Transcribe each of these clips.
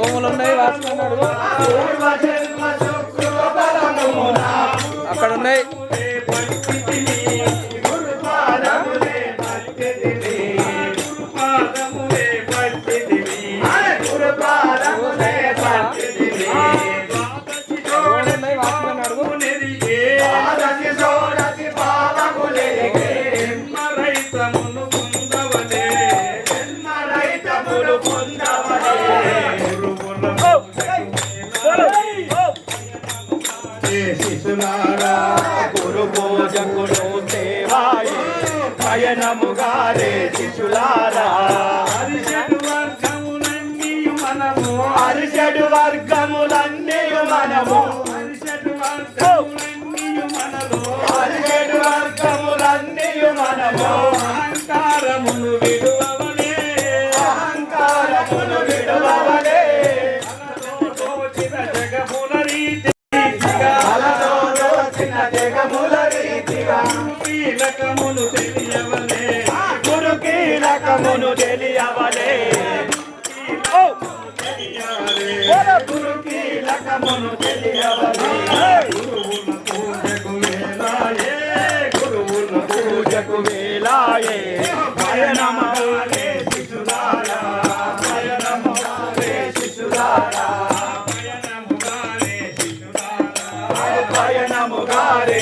దోమలు ఉన్నాయి వాసన శిశునారా గురు భోజకులు సేవాయి నయనముగారే శిశులారా అరిషడు వర్గములన్నీ మనము. అరిషడు వర్గములన్నీ మనము. కీలకమును తెలియవలే. గురు కీలకమును తెలియవలే. గురు కీలకమును తెలియవలే. గురువుల పూజకు వేలాయే. పయనమాలే శిశురాలా పయనమాలే శిశురాలా పయనముగారే శిశురాలా పయనముగారే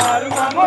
మారు మమ్ము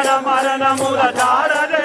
మరణ మరణముల దారదె